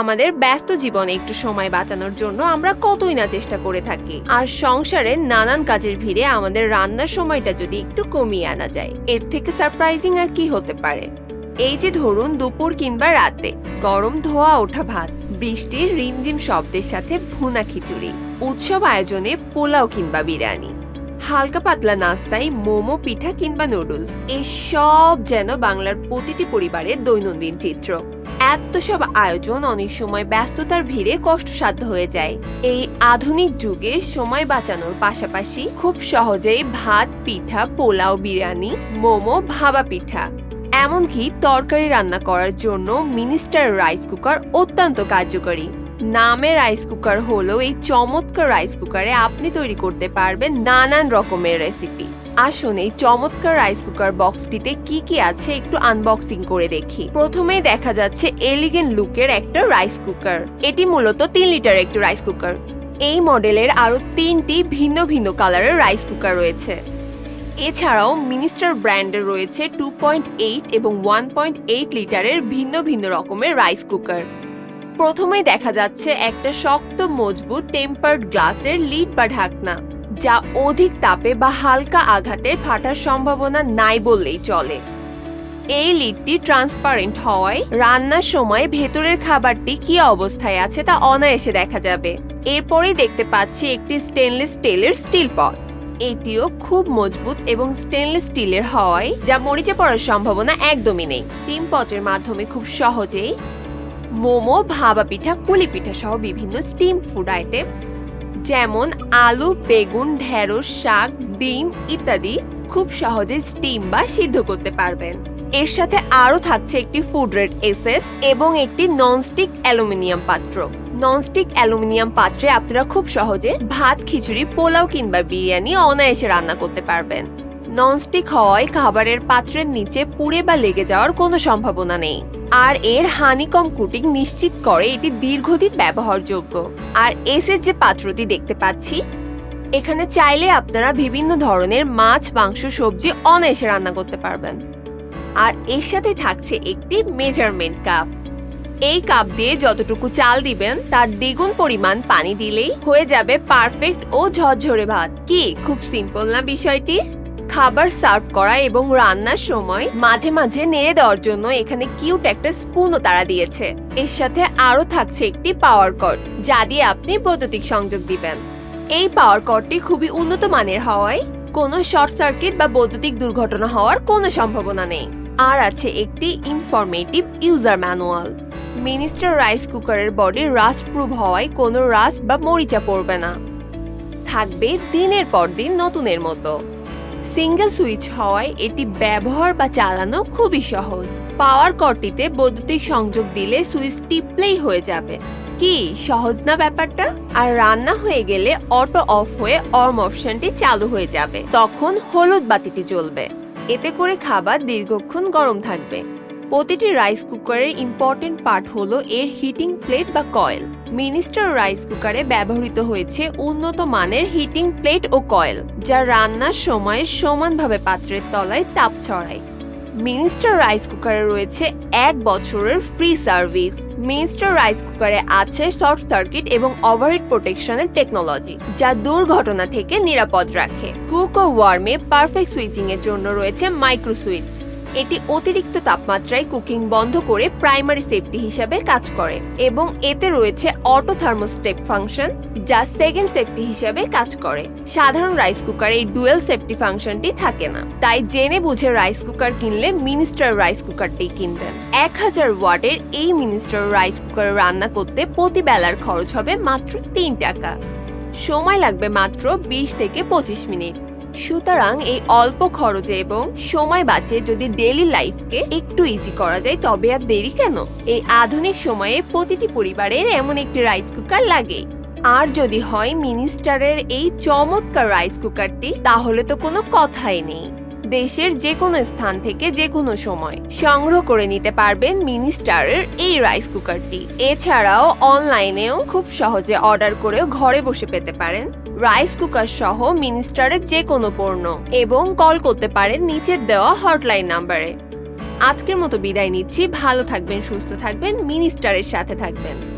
আমাদের ব্যস্ত জীবনে একটু সময় বাঁচানোর জন্য আমরা কতই না চেষ্টা করে থাকি। আর সংসারে নানান কাজের ভিড়ে আমাদের রান্নার সময়টা যদি একটু কমিয়ে আনা যায়, এর থেকে সারপ্রাইজিং আর কি হতে পারে? এই যে ধরুন দুপুর কিংবা রাতে গরম ধোয়া ওঠা ভাত, বৃষ্টির রিমঝিম শব্দের সাথে ভুনা খিচুড়ি, উৎসব আয়োজনে পোলাও কিংবা বিরিয়ানি। হালকা পাতলা নাস্তায় মোমো, পিঠা কিংবা নুডলস। এসব যেন বাংলার প্রতিটি পরিবারের দৈনন্দিন চিত্র। এত সব আয়োজন অনেক সময় ব্যস্ততার ভিড়ে কষ্টসাধ্য হয়ে যায়। এই আধুনিক যুগে সময় বাঁচানোর পাশাপাশি খুব সহজেই ভাত, পিঠা, পোলাও, বিরিয়ানি, মোমো, ভাবা পিঠা, এমনকি তরকারি রান্না করার জন্য মিনিস্টার রাইস কুকার অত্যন্ত কার্যকরী। নামে রাইস কুকার হলো এই চমৎকার রাইস কুকারে আপনি তৈরি করতে পারবেন নানান রকমের রেসিপি আসুন এই চমৎকার রাইস কুকার বক্সটিতে কি কি আছে একটু আনবক্সিং করে দেখি। প্রথমেই দেখা যাচ্ছে এলিগেন্ট লুকের একটা রাইস কুকার এটি মূলত তিন লিটার একটি রাইস কুকার এই মডেলের আরও তিনটি ভিন্ন ভিন্ন কালারের রাইস কুকার রয়েছে। এছাড়াও মিনিস্টার ব্র্যান্ডের রয়েছে টু পয়েন্ট এইট এবং ওয়ান পয়েন্ট এইট লিটারের ভিন্ন ভিন্ন রকমের রাইস কুকার প্রথমেই দেখা যাচ্ছে একটা শক্ত, মজবুত টেম্পার্ড গ্লাসের লিড বা ঢাকনা, যা অধিক তাপে বা হালকা আঘাতের ফাটার সম্ভাবনা নাই বললেই চলে। এই লিডটি ট্রান্সপারেন্ট হওয়ায় রান্নার সময় ভেতরের খাবারটি কি অবস্থায় আছে তা অনায়াসে দেখা যাবে। এরপরেই দেখতে পাচ্ছি একটি স্টেনলেস স্টিলের স্টিল পট এটিও খুব মজবুত এবং স্টেনলেস স্টিলের হওয়ায়, যা মরিচে পড়ার সম্ভাবনা একদমই নেই। টিম পটের মাধ্যমে খুব সহজেই মোমো, ভাবা পিঠা, কুলি পিঠা সহ বিভিন্ন স্টিম ফুড আইটেম যেমন আলু, বেগুন, ঢেঁড়স, শাক, ডিম ইত্যাদি খুব সহজে স্টিম বা সিদ্ধ করতে পারবেন। এর সাথে আরও থাকছে একটি ফুড রেড এসএস এবং একটি ননস্টিক অ্যালুমিনিয়াম পাত্র। ননস্টিক অ্যালুমিনিয়াম পাত্রে আপনারা খুব সহজে ভাত, খিচুড়ি, পোলাও কিংবা বিরিয়ানি অনায়াসে রান্না করতে পারবেন। ননস্টিক হওয়ায় খাবারের পাত্রের নিচে পুড়ে বা লেগে যাওয়ার কোনো সম্ভাবনা নেই। আর এর হানিকম কুটিং নিশ্চিত করে এটি দীর্ঘদিন ব্যবহারযোগ্য। আর এসের যে পাত্রটি দেখতে পাচ্ছি, এখানে চাইলে আপনারা বিভিন্ন ধরনের মাছ, মাংস, সবজি অনায়াসে রান্না করতে পারবেন। আর এর সাথে থাকছে একটি মেজারমেন্ট কাপ এই কাপ দিয়ে যতটুকু চাল দিবেন, তার দ্বিগুণ পরিমাণ পানি দিলেই হয়ে যাবে পারফেক্ট ও ঝরঝরে ভাত। কি? খুব সিম্পল না বিষয়টি? খাবার সার্ভ করা এবং রান্নার সময় মাঝে মাঝে নেড়ে দেওয়ার জন্য এখানে কিউট একটা স্পুনও তারা দিয়েছে। এর সাথে আরও থাকছে একটি পাওয়ার কর্ড, যা দিয়ে আপনি বৈদ্যুতিক সংযোগ দিবেন। এই পাওয়ার কর্ডটি খুবই উন্নত মানের হওয়ায় কোনো শর্ট সার্কিট বা বৈদ্যুতিক দুর্ঘটনা হওয়ার কোনো সম্ভাবনা নেই। আর আছে একটি informative user manual Minister rice কুকারের বডি রাস্ট প্রুভ হওয়ায় কোনো রাস্ট বা মরিচা পড়বে না। থাকবে দিনের পর দিন নতুনের মতো। সিঙ্গেল সুইচ হওয়ায় এটি ব্যবহার বা চালানো খুবই সহজ। পাওয়ার কর্ডটিতে বৈদ্যুতিক সংযোগ দিলে সুইচ টিপলেই হয়ে যাবে। কি, সহজ না ব্যাপারটা? আর রান্না হয়ে গেলে অটো অফ হয়ে অর্ম অপশনটি চালু হয়ে যাবে। তখন হলুদ বাতিটি জ্বলবে। এতে করে খাবার দীর্ঘক্ষণ গরম থাকবে। প্রতিটি রাইস কুকারের ইম্পর্টেন্ট পার্ট হলো এর হিটিং প্লেট বা কয়েল। মিনিস্টার রাইস কুকারে ব্যবহৃত হয়েছে উন্নত মানের হিটিং প্লেট ও কয়েল, যা রান্নার সময় সমানভাবে পাত্রের তলায় তাপ ছড়ায়। মিনিস্টার রাইস কুকারে রয়েছে এক বছরের ফ্রি সার্ভিস। মিনিস্টার রাইস কুকারে আছে শর্ট সার্কিট এবং ওভারহিট প্রোটেকশনের টেকনোলজি, যা দুর্ঘটনা থেকে নিরাপদ রাখে। কুক ও ওয়ার্মে পারফেক্ট সুইচিং এর জন্য রয়েছে মাইক্রো সুইচ এটি অতিরিক্ত তাপমাত্রায় কুকিং বন্ধ করে প্রাইমারি সেফটি হিসাবে কাজ করে এবং এতে রয়েছে অটো থার্মোস্টেপ ফাংশন যা সেকেন্ড সেফটি হিসাবে কাজ করে। সাধারণ রাইস কুকারে এই ডুয়েল সেফটি ফাংশনটি থাকে না। তাই জেনে বুঝে রাইস কুকার কিনলে মিনিস্টার রাইস কুকারটি কিনবেন। এক হাজার ওয়াটের এই মিনিস্টার রাইস কুকার রান্না করতে প্রতি বেলার খরচ হবে মাত্র তিন টাকা। সময় লাগবে মাত্র বিশ থেকে পঁচিশ মিনিট। সুতরাং এই অল্প খরচে এবং সময় বাঁচিয়ে যদি ডেইলি লাইফকে একটু ইজি করা যায়, তবে আর দেরি কেন? এই আধুনিক সময়ে প্রতিটি পরিবারের এমন একটি রাইস কুকার লাগে। আর যদি হয় মিনিস্টারের এই চমৎকার রাইস কুকারটি তাহলে তো কোনো কথাই নেই। দেশের যে কোনো স্থান থেকে যে কোনো সময় সংগ্রহ করে নিতে পারবেন মিনিস্টারের এই রাইস কুকারটি এছাড়াও অনলাইনেও খুব সহজে অর্ডার করেও ঘরে বসে পেতে পারেন। রাইস কুকার সহ মিনিস্টারের যে কোনো পণ্য এবং কল করতে পারেন নিচের দেওয়া হটলাইন নাম্বারে আজকের মতো বিদায় নিচ্ছি, ভালো থাকবেন, সুস্থ থাকবেন মিনিস্টারের সাথে থাকবেন।